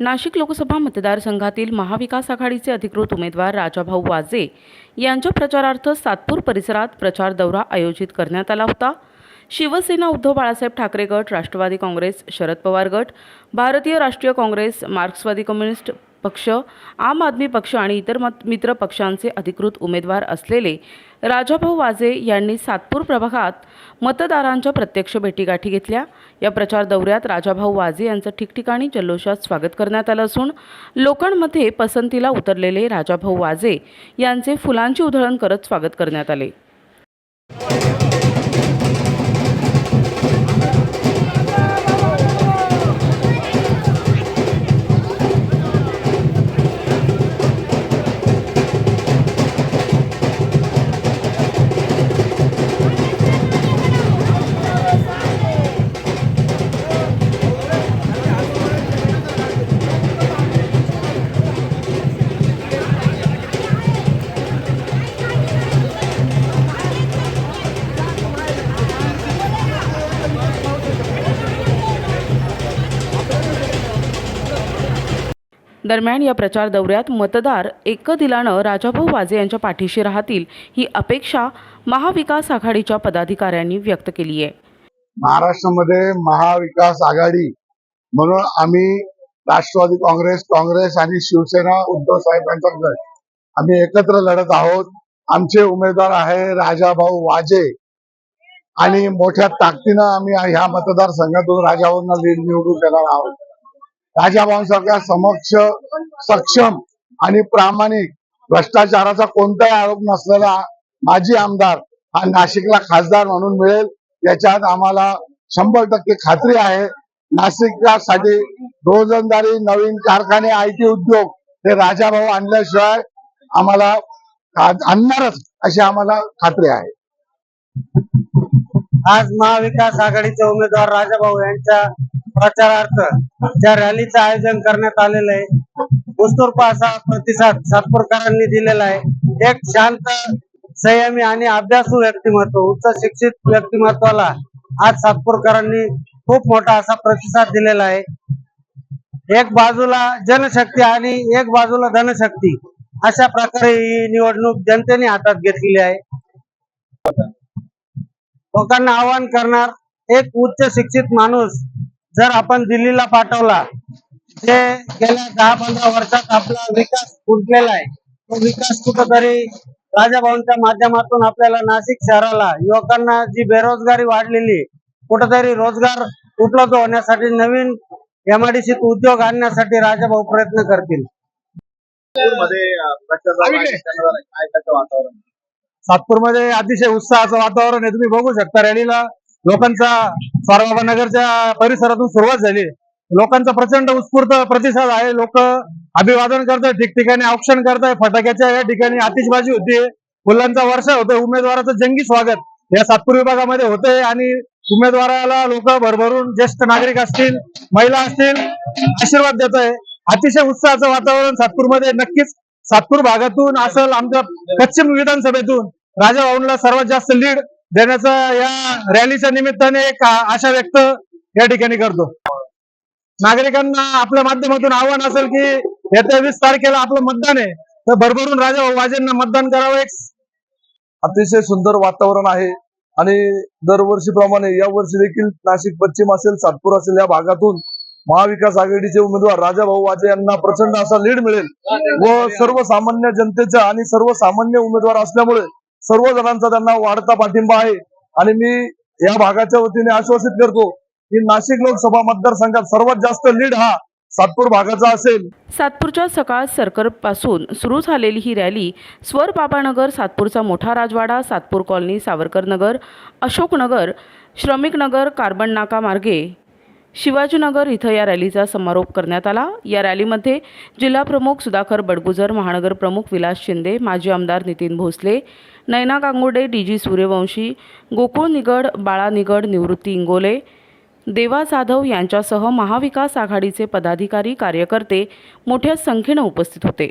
नाशिक लोकसभा मतदारसंघातील महाविकास आघाडीचे अधिकृत उमेदवार राजाभाऊ वाजे यांच्या प्रचारार्थ सातपूर परिसरात प्रचार दौरा आयोजित करण्यात आला होता. शिवसेना उद्धव बाळासाहेब ठाकरे गट राष्ट्रवादी काँग्रेस शरद पवार गट भारतीय राष्ट्रीय काँग्रेस मार्क्सवादी कम्युनिस्ट पक्ष आम आदमी पक्ष आणि इतर मत मित्र पक्षांचे अधिकृत उमेदवार असलेले राजाभाऊ वाजे यांनी सातपूर प्रभागात मतदारांच्या प्रत्यक्ष भेटीगाठी घेतल्या. या प्रचार दौऱ्यात राजाभाऊ वाजे यांचं ठिकठिकाणी जल्लोषात स्वागत करण्यात आलं असून लोकांमध्ये पसंतीला उतरलेले राजाभाऊ वाजे यांचे फुलांची उधळण करत स्वागत करण्यात आले. दरम्यान या प्रचार दौऱ्यात मतदार एक दिलानं राजाभाऊ वाजे यांच्या पाठीशी राहतील ही अपेक्षा महाविकास आघाडीच्या पदाधिकाऱ्यांनी व्यक्त केली आहे. महाराष्ट्रामध्ये महाविकास आघाडी म्हणून आम्ही राष्ट्रवादी काँग्रेस काँग्रेस आणि शिवसेना उद्धव साहेबांचा गट आम्ही एकत्र लढत आहोत. आमचे उमेदवार आहे राजाभाऊ वाजे आणि मोठ्या ताकदीनं आम्ही ह्या मतदारसंघातून राजाभाऊंना लीड निवडून देणार आहोत. राजाभाऊंसारख्या समक्ष सक्षम आणि प्रामाणिक भ्रष्टाचाराचा कोणताही आरोप नसलेला माजी आमदार हा नाशिकला खासदार म्हणून मिळेल. याच्यात आम्हाला शंभर टक्के खात्री आहे. नाशिकसाठी रोजंदारी नवीन कारखाने आय टी उद्योग हे राजाभाऊ आणल्याशिवाय आम्हाला आणणारच अशी आम्हाला खात्री आहे. आज महाविकास आघाडीचे उमेदवार राजाभाऊ यांच्या प्रचारार्थ ज्या रॅलीचं आयोजन करण्यात आलेलं आहे. उत्स्फूर्त असा प्रतिसाद सातपूरकरांनी दिलेला आहे. एक शांत संयमी आणि अभ्यासू व्यक्तिमत्व उच्च शिक्षित व्यक्तिमत्वाला आज सातपूरकरांनी खूप मोठा असा प्रतिसाद दिलेला आहे. एक बाजूला जनशक्ती आणि एक बाजूला धनशक्ती अशा प्रकारे ही निवडणूक जनतेने हातात घेतलेली आहे. लोकांना आवाहन करणार एक उच्च शिक्षित माणूस जर आपण दिल्लीला पाठवला जे गेल्या दहा पंधरा वर्षात आपला विकास खुंटलेला आहे तो विकास कुठंतरी राजाभाऊंच्या माध्यमातून आपल्याला नाशिक शहराला युवकांना जी बेरोजगारी वाढलेली कुठंतरी रोजगार उपलब्ध होण्यासाठी नवीन एमआयडीसीत उद्योग आणण्यासाठी राजाभाऊ प्रयत्न करतील. मध्ये सातपूरमध्ये अतिशय उत्साहाचं वातावरण आहे. तुम्ही बघू शकता रॅलीला. लोकांचा सारबाबा नगरच्या परिसरातून सुरुवात झाली. लोकांचा प्रचंड उत्स्फूर्त प्रतिसाद आहे. लोक अभिवादन करतात ठिकठिकाणी औक्षण करताय फटाक्याच्या या ठिकाणी आतिषबाजी होतीये. फुलांचा वर्षा होतोय. उमेदवाराचं जंगी स्वागत या सातपूर विभागामध्ये होतंय आणि उमेदवाराला लोक भरभरून ज्येष्ठ नागरिक असतील महिला असतील आशीर्वाद देत आहे अतिशय उत्साहाचं वातावरण सातपूरमध्ये नक्कीच सातपूर भागातून असेल आमच्या पश्चिम विधानसभेतून राजा भाऊंना सर्वात जास्त लीड देण्याचा या रॅलीच्या निमित्ताने एक आशा व्यक्त या ठिकाणी करतो. नागरिकांना आपल्या माध्यमातून आव्हान असेल की येत्या वीस तारखेला आपलं मतदान आहे तर भरभरून राजा भाऊ वाजेंना मतदान करावं एक अतिशय सुंदर वातावरण आहे आणि दरवर्षीप्रमाणे या वर्षी देखील नाशिक पश्चिम असेल सातपूर असेल या भागातून महाविकास आघाडीचे उमेदवार राजाभाऊ वाजे यांना प्रचंड असा लीड मिळेल. व सर्वसामान्य जनतेचा आणि सर्वसामान्य उमेदवार असल्यामुळे सर्व जणांचा त्यांना वाढता पाठिंबा आहे. आणि मी या भागाच्या वतीने आश्वासित करतो की नाशिक लोकसभा मतदारसंघात सर्वात जास्त लीड हा सातपूर भागाचा असेल. सातपूरच्या सकाळ सरकारपासून सुरू झालेली ही रॅली स्वर बाबानगर सातपूरचा मोठा राजवाडा सातपूर कॉलनी सावरकर नगर अशोकनगर श्रमिक नगर कार्बन नाका मार्गे शिवाजीनगर इथं या रॅलीचा समारोप करण्यात आला. या रॅलीमध्ये जिल्हाप्रमुख सुधाकर बडगुजर महानगर प्रमुख विलास शिंदे माजी आमदार नितीन भोसले नैना गांगुर्डे डी जी सूर्यवंशी गोकुळ निगड बाळा निगड निवृत्ती इंगोले देवा जाधव यांच्यासह महाविकास आघाडीचे पदाधिकारी कार्यकर्ते मोठ्या संख्येनं उपस्थित होते.